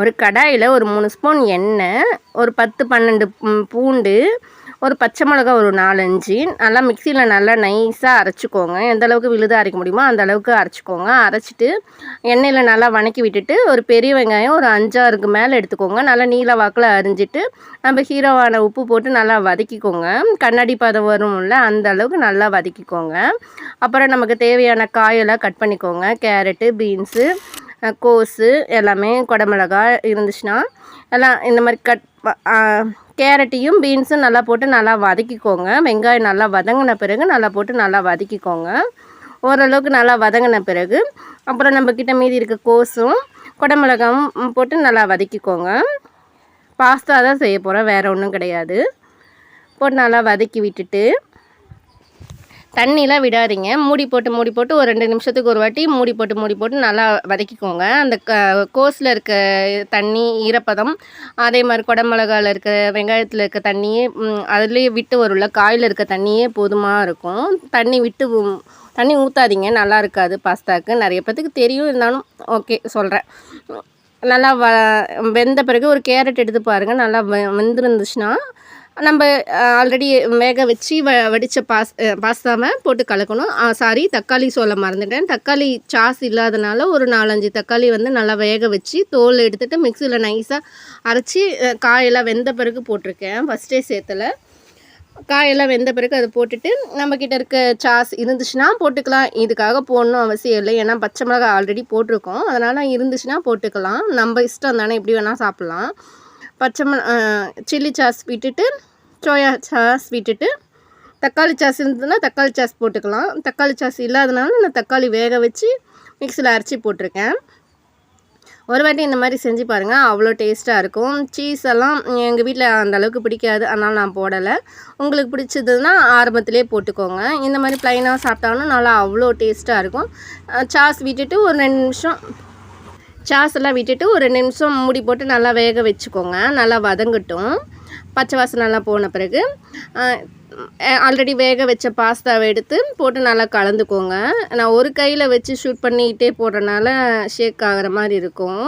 ஒரு கடாயில் ஒரு மூணு ஸ்பூன் எண்ணெய் ஒரு பத்து பன்னெண்டு பூண்டு ஒரு பச்சை மிளகா ஒரு நாலஞ்சு நல்லா மிக்சியில் நல்லா நைஸாக அரைச்சிக்கோங்க. எந்த அளவுக்கு விழுதாக அரைக்க முடியுமோ அந்த அளவுக்கு அரைச்சிக்கோங்க. அரைச்சிட்டு எண்ணெயில் நல்லா வணக்கி விட்டுட்டு ஒரு பெரிய வெங்காயம் ஒரு அஞ்சாறுக்கு மேலே எடுத்துக்கோங்க. நல்லா நீல வாக்கில் அரிஞ்சிட்டு நம்ம ஹீரோவான உப்பு போட்டு நல்லா வதக்கிக்கோங்க. கண்ணாடி பதம் வரும்ல அந்த அளவுக்கு நல்லா வதக்கிக்கோங்க. அப்புறம் நமக்கு தேவையான காயெல்லாம் கட் பண்ணிக்கோங்க. கேரட்டு பீன்ஸு கோஸு எல்லாமே குடமிளகா இருந்துச்சுன்னா எல்லாம் இந்த மாதிரி கட் கேரட்டையும் பீன்ஸும் நல்லா போட்டு நல்லா வதக்கிக்கோங்க. வெங்காயம் நல்லா வதங்கின பிறகு நல்லா போட்டு நல்லா வதக்கிக்கோங்க. ஓரளவுக்கு நல்லா வதங்கின பிறகு அப்புறம் நம்மக்கிட்ட மீதி இருக்க கோஸும் குடமிளகாவும் போட்டு நல்லா வதக்கிக்கோங்க. பாஸ்தா தான் செய்ய போகிறோம் வேறு ஒன்றும் கிடையாது. போட்டு நல்லா வதக்கி விட்டுட்டு தண்ணிலாம் விடாதீங்க. மூடி போட்டு மூடி போட்டு ஒரு ரெண்டு நிமிஷத்துக்கு ஒரு வாட்டி மூடி போட்டு மூடி போட்டு நல்லா வதக்கிக்கோங்க. அந்த க கோஸில் இருக்க தண்ணி ஈரப்பதம் அதே மாதிரி குடமிளகாவில் இருக்க வெங்காயத்தில் இருக்க தண்ணியே அதுலேயே விட்டு வரும்ல காயில் இருக்க தண்ணியே போதுமாக இருக்கும். தண்ணி விட்டு தண்ணி ஊற்றாதீங்க நல்லா இருக்காது பாஸ்தாக்கு. நிறைய பேத்துக்கு தெரியும். இருந்தாலும் ஓகே சொல்கிறேன் நல்லா வ வெந்த பிறகு ஒரு கேரட் எடுத்து பாருங்கள் நல்லா வெ வெந்திருந்துச்சுன்னா நம்ம ஆல்ரெடி வேக வச்சு வ வடித்த பாஸ் பாஸ்தாவை போட்டு கலக்கணும். சாரி தக்காளி சொல்ல மறந்துட்டேன். தக்காளி சாஸ் இல்லாதனால ஒரு நாலஞ்சு தக்காளி வந்து நல்லா வேக வச்சு தோல் எடுத்துகிட்டு மிக்சியில் நைஸாக அரைச்சி காயெல்லாம் வெந்த பிறகு போட்டிருக்கேன். ஃபஸ்ட்டே சேர்த்தலை காயெல்லாம் வெந்த பிறகு அதை போட்டுட்டு நம்மக்கிட்ட இருக்க சாஸ் இருந்துச்சுன்னா போட்டுக்கலாம். இதுக்காக போடணும் அவசியம் இல்லை. ஏன்னா பச்சை மிளகாய் ஆல்ரெடி போட்டிருக்கோம். அதனால் இருந்துச்சுன்னா போட்டுக்கலாம். நம்ம இஷ்டம் தானே எப்படி வேணால் சாப்பிட்லாம். பச்சை மிள சில்லி சாஸ் விட்டுட்டு சோயா சாஸ் விட்டுட்டு தக்காளி சாஸ் இருந்ததுன்னா தக்காளி சாஸ் போட்டுக்கலாம். தக்காளி சாஸ் இல்லாதனால நான் தக்காளி வேக வச்சு மிக்சியில் அரைச்சி போட்டிருக்கேன். ஒரு வாட்டி இந்த மாதிரி செஞ்சு பாருங்கள் அவ்வளோ டேஸ்ட்டாக இருக்கும். சீஸ் எல்லாம் எங்கள் வீட்டில் அந்த அளவுக்கு பிடிக்காது அதனால் நான் போடலை. உங்களுக்கு பிடிச்சதுன்னா ஆரம்பத்திலே போட்டுக்கோங்க. இந்த மாதிரி ப்ளைனாக சாப்பிட்டாலும் நல்லா அவ்வளோ டேஸ்ட்டாக இருக்கும். சாஸ் விட்டுட்டு ஒரு ரெண்டு நிமிஷம் சாஸ் எல்லாம் விட்டுட்டு ஒரு ரெண்டு நிமிஷம் மூடி போட்டு நல்லா வேக வச்சுக்கோங்க. நல்லா வதங்கட்டும். பச்சை வாசனை போன பிறகு ஆல்ரெடி வேக வச்ச பாஸ்தாவை எடுத்து போட்டு நல்லா கலந்துக்கோங்க. நான் ஒரு கையில் வச்சு ஷூட் பண்ணிக்கிட்டே போடுறனால ஷேக் ஆகிற மாதிரி இருக்கும்.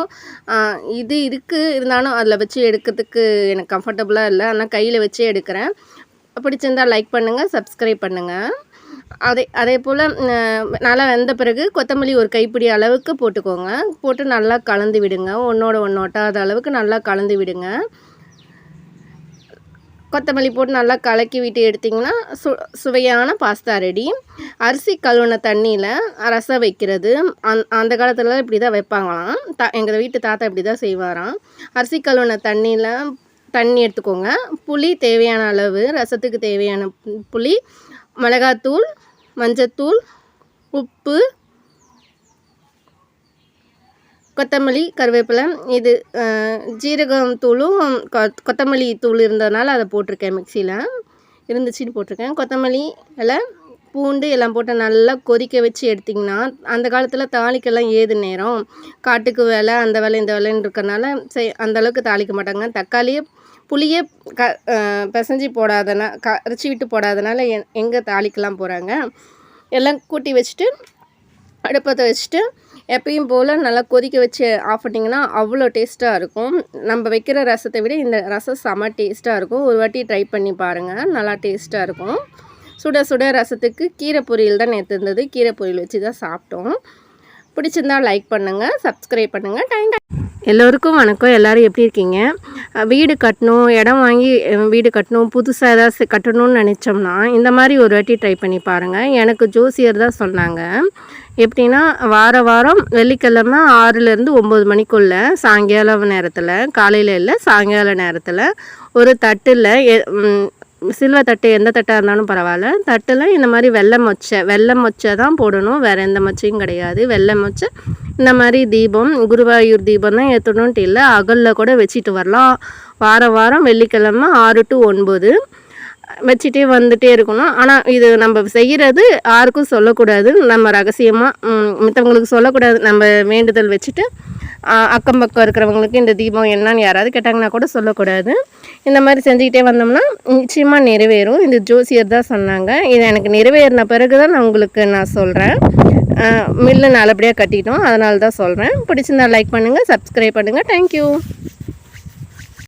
இது இருக்குது இருந்தாலும் அதில் வச்சு எடுக்கிறதுக்கு எனக்கு கம்ஃபர்டபுளாக இல்லை. ஆனால் கையில் வச்சே எடுக்கிறேன். பிடிச்சிருந்தா லைக் பண்ணுங்கள் சப்ஸ்கிரைப் பண்ணுங்கள் அதே அதே போல் நல்லா வெந்த பிறகு கொத்தமல்லி ஒரு கைப்பிடி அளவுக்கு போட்டுக்கோங்க. போட்டு நல்லா கலந்து விடுங்க. ஒன்றோட ஒன்றோட்டாத அளவுக்கு நல்லா கலந்து விடுங்க. கொத்தமல்லி போட்டு நல்லா கலக்கி விட்டு எடுத்திங்கன்னா சு சுவையான பாஸ்தா ரெடி அரிசி கழுவின தண்ணியில் ரசம் வைக்கிறது. அந் அந்த காலத்தில் இப்படி தான் வைப்பாங்களாம். த எங்கள் வீட்டு தாத்தா இப்படி தான் செய்வாராம். அரிசி கழுவுன தண்ணியில் தண்ணி எடுத்துக்கோங்க. புளி தேவையான அளவு ரசத்துக்கு தேவையான புளி மிளகாத்தூள் மஞ்சத்தூள் உப்பு கொத்தமல்லி கருவேப்பிலை இது ஜீரகம் தூளும் கொ- கொத்தமல்லி தூள் இருந்ததுனால அதை போட்டிருக்கேன் மிக்சியில். இருந்துச்சுன்னு போட்டிருக்கேன். கொத்தமல்லி இலை பூண்டு எல்லாம் போட்டு நல்லா கொதிக்க வச்சு எடுத்திங்கன்னா அந்த காலத்தில் தாளிக்கெல்லாம் ஏது நேரம்? காட்டுக்கு வேலை அந்த வேலை இந்த வேலைன்னு இருக்கறனால செய் அந்த அளவுக்கு தாளிக்க மாட்டாங்க. தக்காளியே புளியே க அஹ், பிசைஞ்சு போடாதனா கரைச்சி விட்டு போடாதனால எ எங்கே தாளிக்கலாம் போகிறாங்க எல்லாம் கூட்டி வச்சுட்டு அடுப்பத்தை வச்சுட்டு எப்பயும் போல் நல்லா கொதிக்க வச்சு ஆஃப் பண்ணிங்கன்னா அவ்வளோ டேஸ்ட்டாக இருக்கும். நம்ம வைக்கிற ரசத்தை விட இந்த ரசம் செம டேஸ்ட்டாக இருக்கும். ஒரு வாட்டி ட்ரை பண்ணி பாருங்கள் நல்லா டேஸ்ட்டாக இருக்கும். சுட சுட ரசத்துக்கு கீரை பொரியல் தான் நேற்று இருந்தது. கீரை பொரியல் வச்சு தான் சாப்பிட்டோம். பிடிச்சிருந்தா லைக் பண்ணுங்கள் சப்ஸ்கிரைப் பண்ணுங்கள் டைம் எல்லோருக்கும் வணக்கம். எல்லோரும் எப்படி இருக்கீங்க? வீடு கட்டணும் இடம் வாங்கி வீடு கட்டணும் புதுசாக ஏதாவது கட்டணும்னு நினச்சோம்னா இந்த மாதிரி ஒரு வாட்டி ட்ரை பண்ணி பாருங்கள் எனக்கு ஜோசியர் தான் சொன்னாங்க. எப்படின்னா வார வாரம் வெள்ளிக்கிழமை ஆறுலேருந்து ஒம்பது மணிக்குள்ளே சாயங்காலம் நேரத்தில் காலையில் இல்லை சாயங்கால நேரத்தில் ஒரு தட்டில் சில்வர் தட்டு எந்த தட்டாக இருந்தாலும் பரவாயில்ல. தட்டில் இந்த மாதிரி வெள்ளை மொச்சை வெள்ளை மொச்சை தான் போடணும். வேறு எந்த மொச்சையும் கிடையாது. வெள்ளை மொச்சை இந்த மாதிரி தீபம் குருவாயூர் தீபம் தான் ஏற்றணுன்ட்டு இல்லை. அகலில் கூட வச்சுட்டு வரலாம். வாரம் வாரம் வெள்ளிக்கிழமை ஆறு டு ஒன்பது வச்சுட்டே வந்துகிட்டே இருக்கணும். ஆனால் இது நம்ம செய்கிறது யாருக்கும் சொல்லக்கூடாது. நம்ம ரகசியமாக மற்றவங்களுக்கு சொல்லக்கூடாது. நம்ம வேண்டுதல் வச்சுட்டு அக்கம் பக்கம் இருக்கிறவங்களுக்கு இந்த தீபம் என்னன்னு யாராவது கேட்டாங்கன்னா கூட சொல்லக்கூடாது. இந்த மாதிரி செஞ்சுக்கிட்டே வந்தோம்னா நிச்சயமாக நிறைவேறும். இது ஜோசியர் தான் சொன்னாங்க. இது எனக்கு நிறைவேறின பிறகு தான் நான் உங்களுக்கு நான் சொல்கிறேன் மில்லு நல்லபடியாக கட்டிட்டோம். அதனால தான் சொல்கிறேன் பிடிச்சிருந்தா லைக் பண்ணுங்கள் சப்ஸ்கிரைப் பண்ணுங்கள் தேங்க்யூ